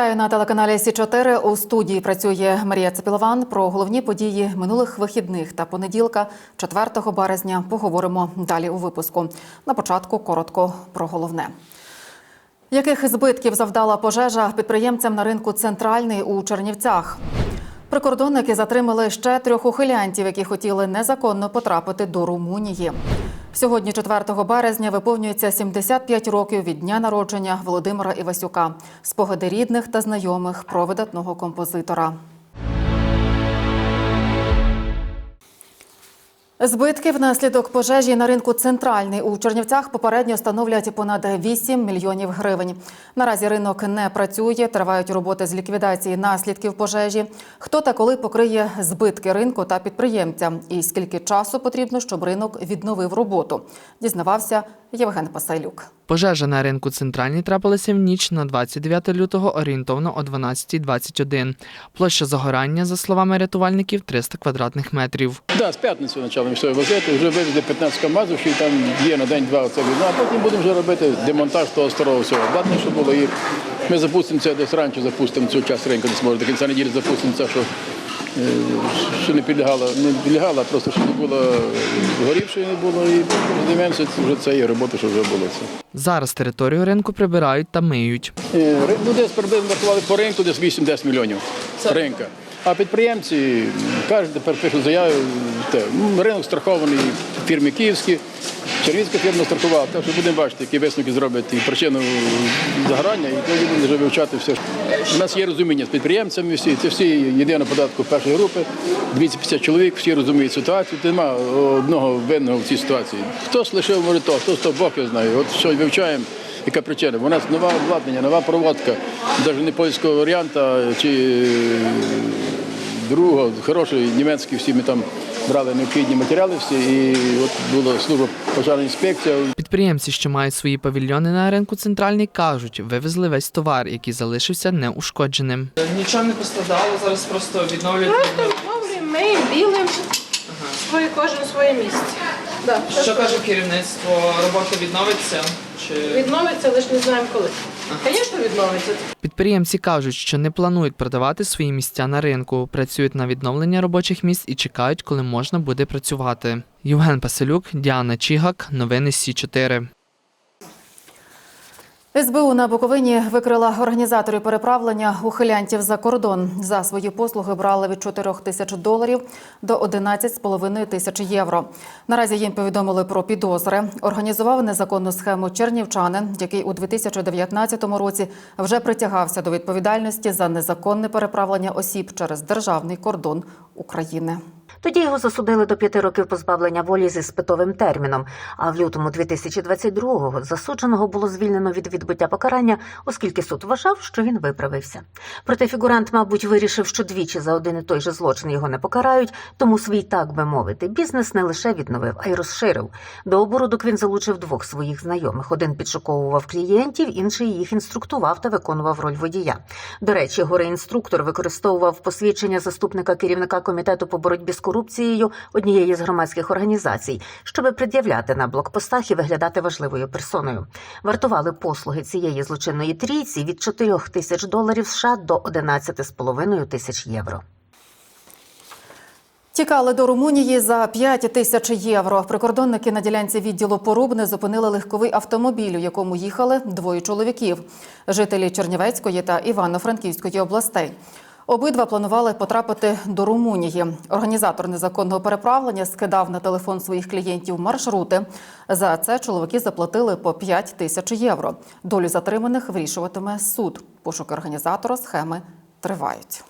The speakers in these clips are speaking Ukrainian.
Вітаю на телеканалі Сі 4 У студії працює Марія Цепілован. Про головні події минулих вихідних та понеділка, 4 березня, поговоримо далі у випуску. На початку коротко про головне. Яких збитків завдала пожежа підприємцям на ринку Центральний у Чернівцях? Прикордонники затримали ще трьох ухилянтів, які хотіли незаконно потрапити до Румунії. Сьогодні, 4 березня, виповнюється 75 років від дня народження Володимира Івасюка, спогади рідних та знайомих про видатного композитора. Збитки внаслідок пожежі на ринку Центральний у Чернівцях попередньо становлять понад 8 мільйонів гривень. Наразі ринок не працює, тривають роботи з ліквідації наслідків пожежі. Хто та коли покриє збитки ринку та підприємця, і скільки часу потрібно, щоб ринок відновив роботу, дізнавався Євген Пасайлюк. Пожежа на ринку центральній трапилася в ніч на 29 лютого орієнтовно о 12.21. Площа загорання, за словами рятувальників, 300 квадратних метрів. Да, з п'ятниці почали все возити, вже вивезли 15 камазів, що там є на день-два оце війна, а потім будемо вже робити демонтаж того старого всього обладнання, що було. І ми запустимо це десь раніше, запустимо цю час ринку, десь може до кінця неділі запустимо це, що, е, що не підлягало, не підлягало, а просто щоб не було горівшої не було. І займемося вже цією роботою, що вже було це. Зараз територію ринку прибирають та миють. Е, Ну, десь приблизно вартували по ринку десь 8-10 мільйонів ринка. А підприємці кажуть, тепер пишуть заяви, те, ринок страхований фірми київські, червінська фірма страхувала, так що будемо бачити, які висновки зроблять і причину загорання, і тоді будемо вже вивчати все. У нас є розуміння з підприємцями всі, це всі єдиного податку першої групи, 250 чоловік, всі розуміють ситуацію, немає одного винного в цій ситуації. Хтось лишив, може то, хтось то Бог його знає. От що вивчаємо. Яка причина? У нас нова обладнання, нова проводка, навіть не польського варіанта чи другого, хороший німецький, всі ми там брали необхідні матеріали всі, і от була служба пожежна інспекція. Підприємці, що мають свої павільйони на ринку центральний, кажуть, вивезли весь товар, який залишився неушкодженим. Нічого не пострадало, зараз просто відновлюють. Просто відновлюємо, миємо, білим, своє кожен своє місце. Да, Що каже керівництво? Робота відновиться? Чи Відновиться, лише не знаємо коли. Звісно, відновиться. Підприємці кажуть, що не планують продавати свої місця на ринку, працюють на відновлення робочих місць і чекають, коли можна буде працювати. Євген Паселюк, Діана Чігак, новини Сі 4 СБУ на Буковині викрила організаторів переправлення ухилянтів за кордон. За свої послуги брали від 4 тисяч доларів до 11,5 тисяч євро. Наразі їм повідомили про підозри. Організував незаконну схему чернівчанин, який у 2019 році вже притягався до відповідальності за незаконне переправлення осіб через державний кордон України. Тоді його засудили до п'яти років позбавлення волі зі спитовим терміном. А в лютому 2022-го засудженого було звільнено від відбуття покарання, оскільки суд вважав, що він виправився. Проте фігурант, мабуть, вирішив, що двічі за один і той же злочин його не покарають, тому свій, так би мовити, бізнес не лише відновив, а й розширив. До оборудок він залучив двох своїх знайомих. Один підшуковував клієнтів, інший їх інструктував та виконував роль водія. До речі, горе-інструктор використовував посвідчення заступника керівника комітету по боротьбі з корупцією однієї з громадських організацій, щоб пред'являти на блокпостах і виглядати важливою персоною. Вартували послуги цієї злочинної трійці від 4 тисяч доларів США до 11,5 тисяч євро. Тікали до Румунії за 5 тисяч євро. Прикордонники на ділянці відділу Порубне зупинили легковий автомобіль, у якому їхали двоє чоловіків – жителі Чернівецької та Івано-Франківської областей. Обидва планували потрапити до Румунії. Організатор незаконного переправлення скидав на телефон своїх клієнтів маршрути. За це чоловіки заплатили по 5 тисяч євро. Долю затриманих вирішуватиме суд. Пошуки організатора схеми тривають.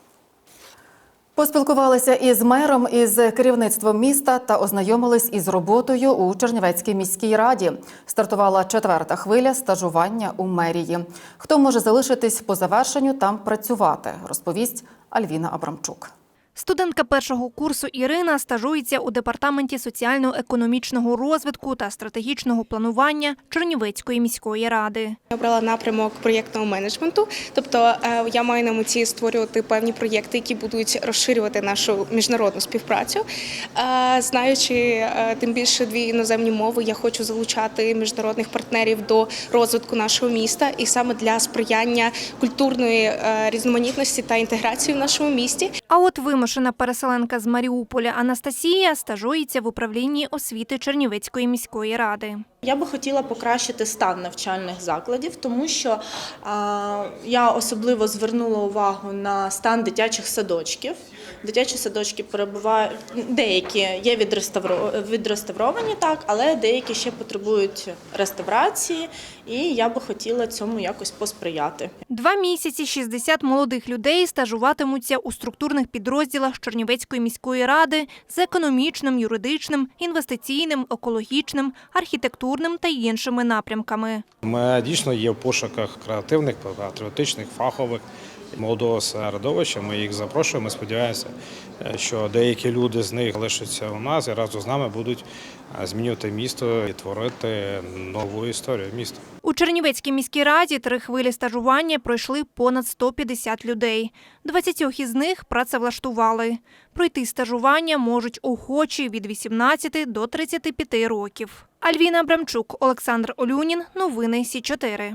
Поспілкувалися із мером, із керівництвом міста та ознайомились із роботою у Чернівецькій міській раді. Стартувала четверта хвиля стажування у мерії. Хто може залишитись по завершенню там працювати, розповість Альвіна Абрамчук. Студентка першого курсу Ірина стажується у департаменті соціально-економічного розвитку та стратегічного планування Чернівецької міської ради. Я обрала напрямок проєктного менеджменту, тобто е, я маю на меті створювати певні проєкти, які будуть розширювати нашу міжнародну співпрацю. Е, Знаючи е, тим більше дві іноземні мови, я хочу залучати міжнародних партнерів до розвитку нашого міста і саме для сприяння культурної різноманітності та інтеграції в нашому місті. А от вимушена переселенка з Маріуполя Анастасія стажується в управлінні освіти Чернівецької міської ради. Я би хотіла покращити стан навчальних закладів, тому що я особливо звернула увагу на стан дитячих садочків. Дитячі садочки перебувають деякі є відреставро- відреставровані, так, але деякі ще потребують реставрації, і я би хотіла цьому якось посприяти. Два місяці 60 молодих людей стажуватимуться у структурних підрозділах Чернівецької міської ради з економічним, юридичним, інвестиційним, екологічним, архітектурним та іншими напрямками. Ми дійсно є в пошуках креативних, патріотичних, фахових молодого середовища. Ми їх запрошуємо. Ми сподіваємося, е, що деякі люди з них лишаться у нас і разом з нами будуть е, змінювати місто і творити нову історію міста. У Чернівецькій міській раді три хвилі стажування пройшли понад 150 людей. 20 із них працевлаштували. Пройти стажування можуть охочі від 18 до 35 років. Альвіна Абрамчук, Олександр Олюнін. Новини Сі 4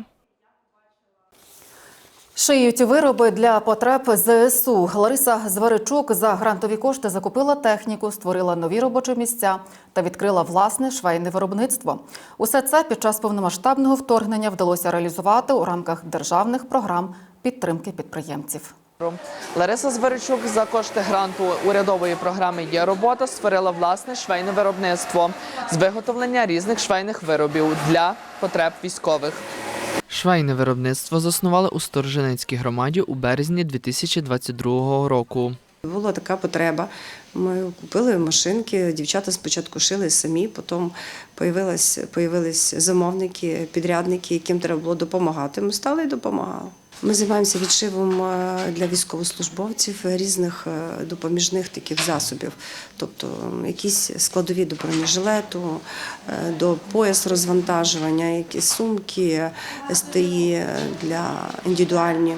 Шиють вироби для потреб ЗСУ. Лариса Зверичук за грантові кошти закупила техніку, створила нові робочі місця та відкрила власне швейне виробництво. Усе це під час повномасштабного вторгнення вдалося реалізувати у рамках державних програм підтримки підприємців. Лариса Зверичук за кошти гранту урядової програми Є робота створила власне швейне виробництво з виготовлення різних швейних виробів для потреб військових. Швейне виробництво заснували у Сторженецькій громаді у березні 2022 року. Була така потреба. Ми купили машинки, дівчата спочатку шили самі, потім появились, замовники, підрядники, яким треба було допомагати. Ми стали і допомагали. Ми займаємося відшивом е, для військовослужбовців різних е, допоміжних таких засобів, тобто якісь складові до бронежилету, е, до пояс розвантажування, якісь сумки, СТІ для індивідуальні.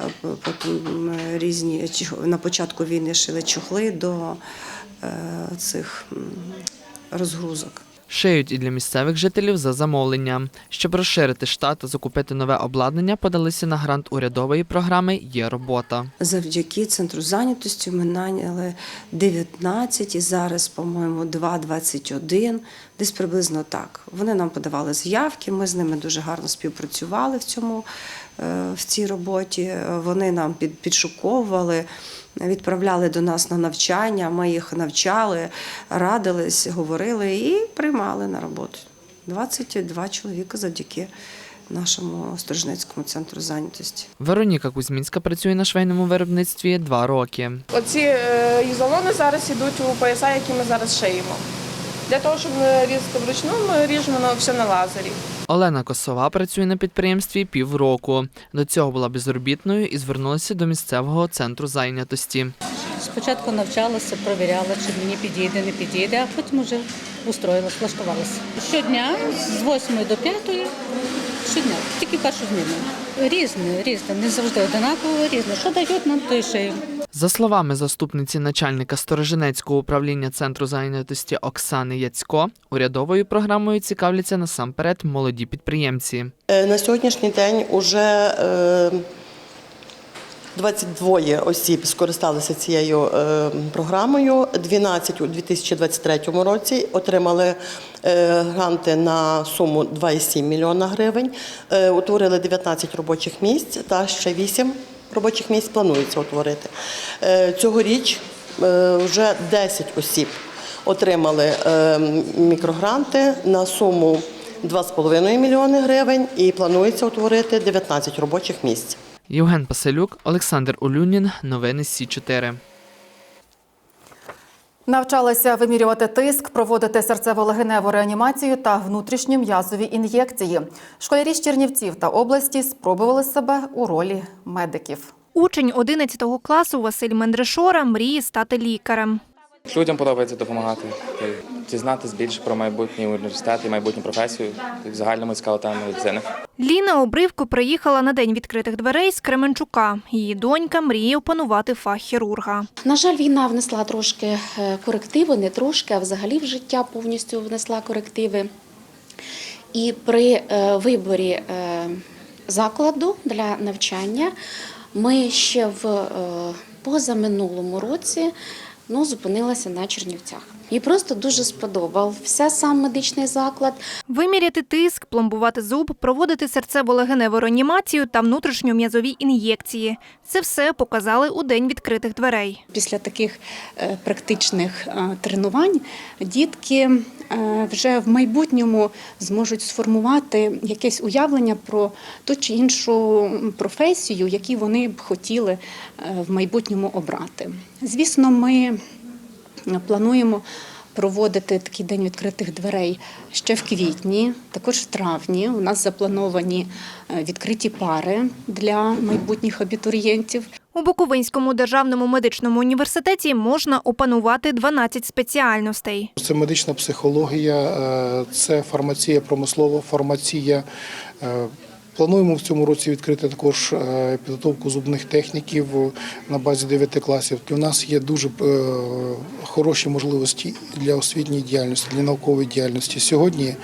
Е, Потім різні на початку війни шили чохли до е, цих розгрузок. Шиють і для місцевих жителів за замовлення. Щоб розширити штат та закупити нове обладнання, подалися на грант урядової програми Є робота. Завдяки центру зайнятості ми наняли 19 і зараз, по-моєму, 2,21, десь приблизно так. Вони нам подавали заявки, ми з ними дуже гарно співпрацювали в цьому в цій роботі. Е, Вони нам під, підшуковували, відправляли до нас на навчання. Ми їх навчали, радились, говорили і приймали на роботу. 22 чоловіка завдяки нашому Сторожнецькому центру зайнятості. Вероніка Кузьмінська працює на швейному виробництві два роки. Оці е, ізолони зараз йдуть у пояса, які ми зараз шиємо. Для того, щоб не різати вручну, ми ріжемо на все на лазері. Олена Косова працює на підприємстві півроку. До цього була безробітною і звернулася до місцевого центру зайнятості. Спочатку навчалася, провіряла, чи мені підійде, не підійде, а потім вже устроїлася, влаштувалася. Щодня з 8 до 5, щодня, тільки першу зміну. Різне, різне, не завжди одинаково, різне. Що дають нам, то й шиємо. За словами заступниці начальника Сторожинецького управління центру зайнятості Оксани Яцько, урядовою програмою цікавляться насамперед молоді підприємці. Е, На сьогоднішній день уже е, 22 осіб скористалися цією е, програмою. 12 у 2023 році отримали е, гранти на суму 2,7 мільйона гривень. Е, Утворили 19 робочих місць та ще 8 робочих місць планується утворити. Цьогоріч вже 10 осіб отримали мікрогранти на суму 2,5 мільйони гривень і планується утворити 19 робочих місць. Євген Паселюк, Олександр Олюнін. Новини Сі 4 Навчалися вимірювати тиск, проводити серцево-легеневу реанімацію та внутрішні м'язові ін'єкції. Школярі з Чернівців та області спробували себе у ролі медиків. Учень 11 класу Василь Мендрешора мріє стати лікарем. Людям подобається допомагати, дізнатися більше про майбутній університет і майбутню професію, в загальному цікава тема медицини. Ліна Обривко приїхала на день відкритих дверей з Кременчука. Її донька мріє опанувати фах хірурга. На жаль, війна внесла трошки е, корективи, не трошки, а взагалі в життя повністю внесла корективи. І при е, виборі е, закладу для навчання ми ще в позаминулому році ну, зупинилися на Чернівцях. Їй просто дуже сподобався сам медичний заклад. Виміряти тиск, пломбувати зуб, проводити серцево-легеневу реанімацію та внутрішньом'язові ін'єкції. Це все показали у день відкритих дверей. Після таких е, практичних е, тренувань дітки е, вже в майбутньому зможуть сформувати якесь уявлення про ту чи іншу професію, які вони б хотіли е, в майбутньому обрати. Звісно, ми плануємо проводити такий день відкритих дверей ще в квітні, також в травні. У нас заплановані е, відкриті пари для майбутніх абітурієнтів. У Буковинському державному медичному університеті можна опанувати 12 спеціальностей. Це медична психологія, е, це фармація, промислова фармація. Е, Плануємо в цьому році відкрити також е, підготовку зубних техніків на базі 9 класів. У нас є дуже е, хороші можливості для освітньої діяльності, для наукової діяльності. Сьогодні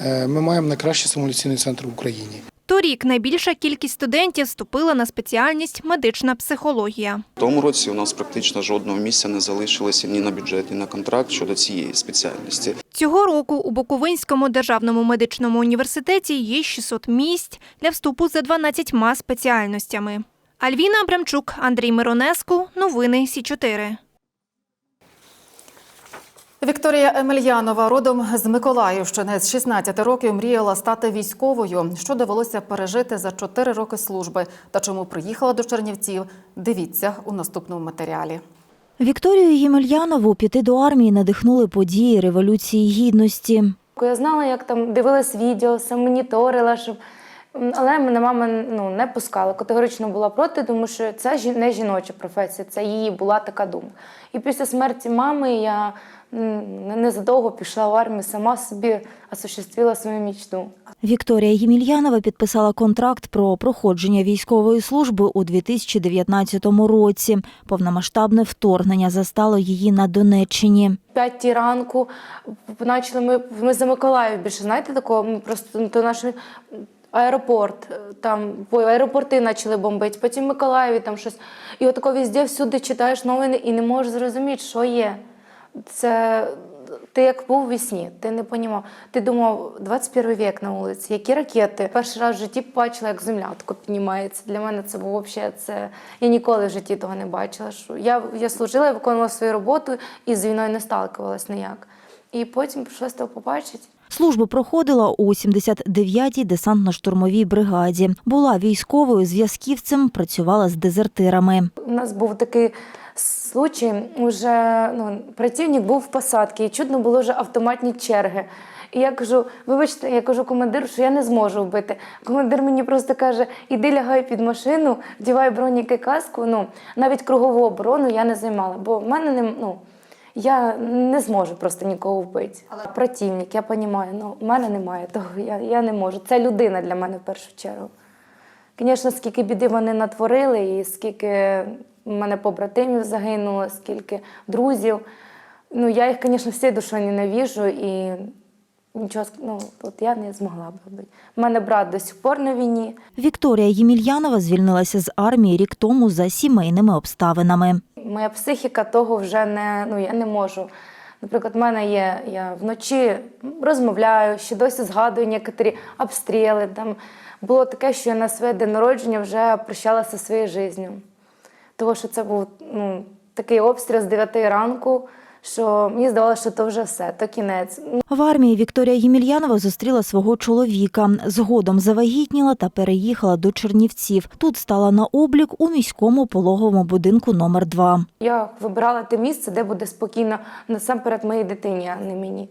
е, ми маємо найкращий симуляційний центр в Україні. Торік найбільша кількість студентів вступила на спеціальність медична психологія. В тому році у нас практично жодного місця не залишилося ні на бюджет, ні на контракт щодо цієї спеціальності. Цього року у Буковинському державному медичному університеті є 600 місць для вступу за 12 спеціальностями. Альвіна Абрамчук, Андрій Миронеску. Новини Сі 4 Вікторія Емельянова родом з Миколаївщини з 16 років мріяла стати військовою. Що довелося пережити за 4 роки служби та чому приїхала до Чернівців? Дивіться у наступному матеріалі. Вікторію Ємельянову піти до армії надихнули події Революції Гідності. Я знала, як там дивилась відео, сам моніторила, щоб. Але мене мама ну, не пускала, категорично була проти, тому що це не жіноча професія, це її була така думка. І після смерті мами я незадовго пішла в армію, сама собі осуществила свою мічту. Вікторія Ємельянова підписала контракт про проходження військової служби у 2019 році. Повномасштабне вторгнення застало її на Донеччині. П'ятій ранку почали ми, ми за Миколаїв більше, знаєте, такого, ми просто ну, то наш аеропорт, е, там аеропорти почали бомбити, потім Миколаєві там щось. І отако везде всюди читаєш новини і не можеш зрозуміти, що є. Це ти як був у вісні, ти не розумів. Ти думав, 21 вік на вулиці, які ракети. Перший раз в житті побачила, як земля тако піднімається. Для мене це було взагалі це. Я ніколи в житті того не бачила. Що я, я служила, я виконувала свою роботу і з війною не сталкувалась ніяк. І потім прийшлося того побачити. Службу проходила у 79-й десантно-штурмовій бригаді. Була військовою зв'язківцем, працювала з дезертирами. У нас був такий случай, уже ну, працівник був в посадці, і чудно було вже автоматні черги. І я кажу, вибачте, я кажу командиру, що я не зможу вбити. Командир мені просто каже: іди лягай під машину, вдівай броніки каску. Ну, навіть кругову оборону я не займала, бо в мене не ну. Я не зможу просто нікого вбити. Але противник, я розумію, ну, в мене немає того, я, я не можу. Це людина для мене в першу чергу. Звісно, скільки біди вони натворили, і скільки в мене побратимів загинуло, скільки друзів. Ну, я їх, звісно, всією душою ненавіжу і нічого ну, от я не змогла б робити. У мене брат до сих пор на війні. Вікторія Ємельянова звільнилася з армії рік тому за сімейними обставинами. Моя психіка того вже не, ну, я не можу. Наприклад, в мене є, я вночі розмовляю, ще досі згадую некоторі обстріли. Там було таке, що я на своє день народження вже прощалася зі своєю життю. Тому що це був ну, такий обстріл з 9 ранку, що мені здавалося, що то вже все, то кінець. В армії Вікторія Ємельянова зустріла свого чоловіка. Згодом завагітніла та переїхала до Чернівців. Тут стала на облік у міському пологовому будинку номер 2 Я вибирала те місце, де буде спокійно насамперед моїй дитині, а не мені.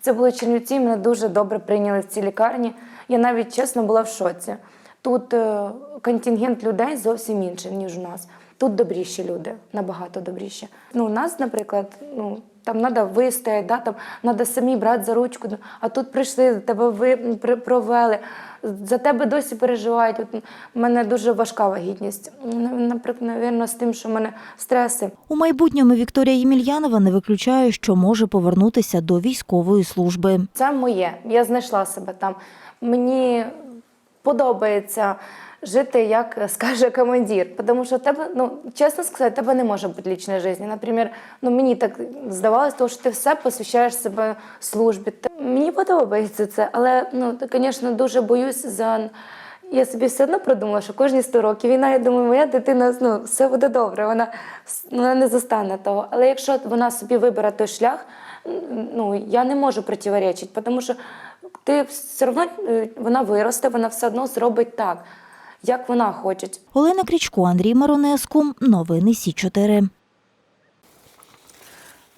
Це були Чернівці, мене дуже добре прийняли в цій лікарні. Я навіть чесно була в шоці, Тут е, контингент людей зовсім інший, ніж у нас. Тут добріші люди, набагато добріші. Ну, у нас, наприклад, ну, там треба вистояти, да, там треба самі брати за ручку, ну, а тут прийшли, тебе ви, провели, за тебе досі переживають. От, у мене дуже важка вагітність. Наприклад, навірно, з тим, що в мене стреси. У майбутньому Вікторія Ємельянова не виключає, що може повернутися до військової служби. Це моє. Я знайшла себе там. Мені подобається жити, як скаже командир. Тому що тебе, ну чесно сказати, тебе не може бути лічної життя. Наприклад, ну мені так здавалося, тому що ти все посвящаєш себе службі. Мені подобається це, але ну, звісно, дуже боюсь за. Я собі все одно придумала, що кожні 100 років війна, я думаю, моя дитина ну, все буде добре, вона, вона не застане того. Але якщо вона собі вибере той шлях, ну я не можу противоречити, тому що ти все одно е, вона виросте, вона все одно зробить так, як вона хоче. Олена Крічко, Андрій Маронеску. Новини Сі 4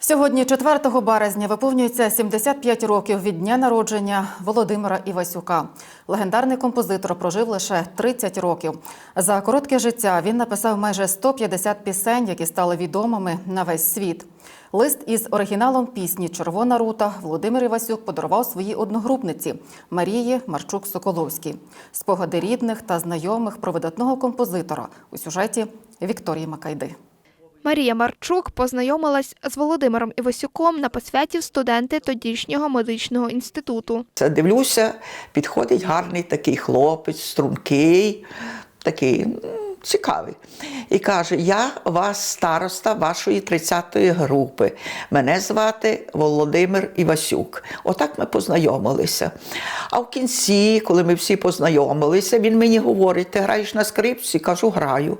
Сьогодні, 4 березня, виповнюється 75 років від дня народження Володимира Івасюка. Легендарний композитор прожив лише 30 років. За коротке життя він написав майже 150 пісень, які стали відомими на весь світ. Лист із оригіналом пісні Червона рута Володимир Івасюк подарував своїй одногрупниці Марії Марчук-Соколовській. Спогади рідних та знайомих про видатного композитора у сюжеті Вікторії Макайди. Марія Марчук познайомилась з Володимиром Івасюком на посвяті студенти тодішнього медичного інституту. Це дивлюся, підходить гарний такий хлопець, стрункий, такий цікавий. І каже: Я вас староста вашої 30-ї групи. Мене звати Володимир Івасюк. Отак ми познайомилися. А в кінці, коли ми всі познайомилися, він мені говорить: ти граєш на скрипці? Кажу, граю.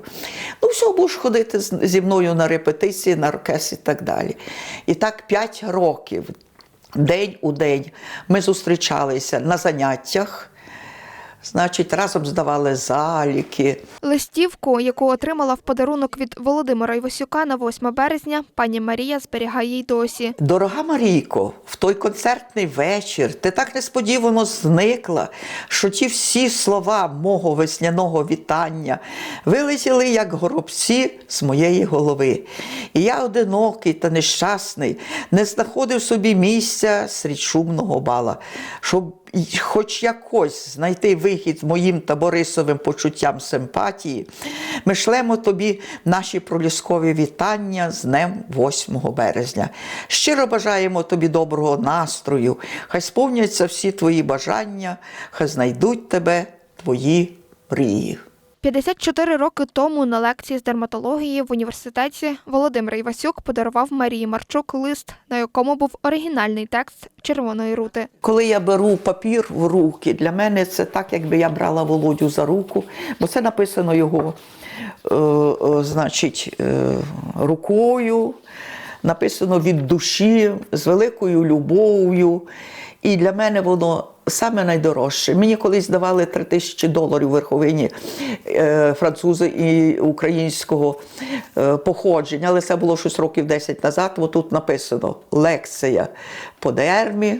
Ну, все, будеш ходити зі мною на репетиції, на оркестр і так далі. І так 5 років. День у день ми зустрічалися на заняттях, значить, разом здавали заліки. Листівку, яку отримала в подарунок від Володимира Івасюка на 8 березня, пані Марія зберігає й досі. Дорога Марійко, в той концертний вечір ти так несподівано зникла, що ті всі слова мого весняного вітання вилетіли як горобці з моєї голови. І я одинокий та нещасний, не знаходив собі місця серед шумного бала, щоб хоч якось знайти вихід моїм та Борисовим почуттям симпатії, ми шлемо тобі наші проліскові вітання з днем 8 березня. Щиро бажаємо тобі доброго настрою, хай сповняться всі твої бажання, хай знайдуть тебе твої мрії. 54 роки тому на лекції з дерматології в університеті Володимир Івасюк подарував Марії Марчук лист, на якому був оригінальний текст Червоної рути. Коли я беру папір в руки, для мене це так, якби я брала Володю за руку, бо це написано його, е, е, значить, е, рукою, написано від душі, з великою любов'ю. І для мене воно саме найдорожче. Мені колись давали 3 тисячі доларів верховині е, французи і українського е, походження, але це було щось років 10 назад. Бо тут написано лекція по дермі.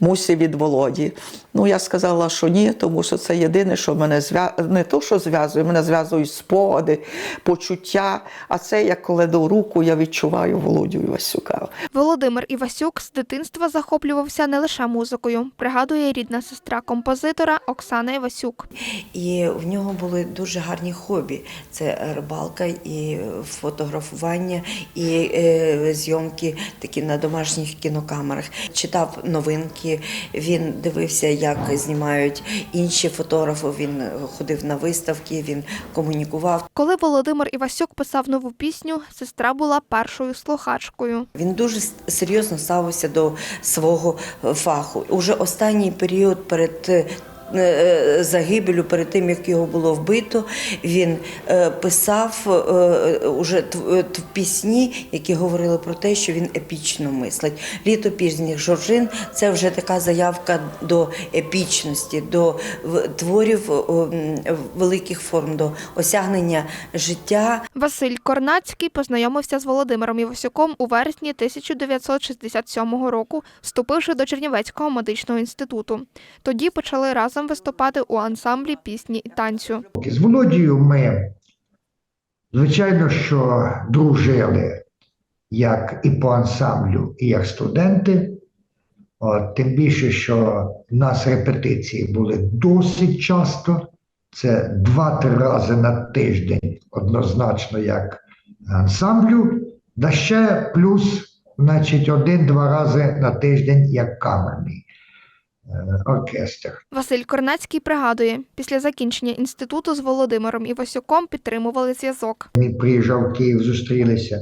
Мусі від Володі. Ну, я сказала, що ні, тому що це єдине, що мене зв'язує, не то, що зв'язує, мене зв'язують спогади, почуття. А це як коли до руку я відчуваю Володю Івасюка. Володимир Івасюк з дитинства захоплювався не лише музикою, пригадує рідна сестра композитора Оксана Івасюк. І в нього були дуже гарні хобі: це рибалка, і фотографування, і е, зйомки такі на домашніх кінокамерах. Читав новинки, він дивився, як знімають інші фотографи. Він ходив на виставки, він комунікував. Коли Володимир Івасюк писав нову пісню, сестра була першою слухачкою. Він дуже серйозно ставився до свого фаху. Уже останній період перед е, загибелю, перед тим як його було вбито, він е, писав е, уже е, пісні, які говорили про те, що він епічно мислить. Літо пізніх жоржин це вже така заявка до епічності, до творів е, великих форм, до осягнення життя. Василь Корнацький познайомився з Володимиром Івасюком у вересні 1967 року, вступивши до Чернівецького медичного інституту. Тоді почали разом часом виступати у ансамблі пісні і танцю. З Володією ми, звичайно, що дружили як і по ансамблю, і як студенти. От, тим більше, що в нас репетиції були досить часто. Це два-три рази на тиждень, однозначно, як ансамблю, да ще плюс, значить, один-два рази на тиждень як камерний оркестр. Василь Корнацький пригадує, після закінчення інституту з Володимиром Івасюком підтримували зв'язок. Він приїжджав в Київ, зустрілися.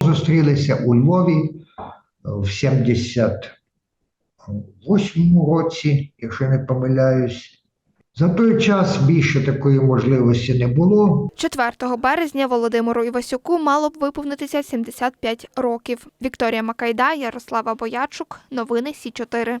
Зустрілися у Львові в 78-му році, якщо не помиляюсь. За той час більше такої можливості не було. 4 березня Володимиру Івасюку мало б виповнитися 75 років. Вікторія Макайда, Ярослава Боячук. Новини Сі 4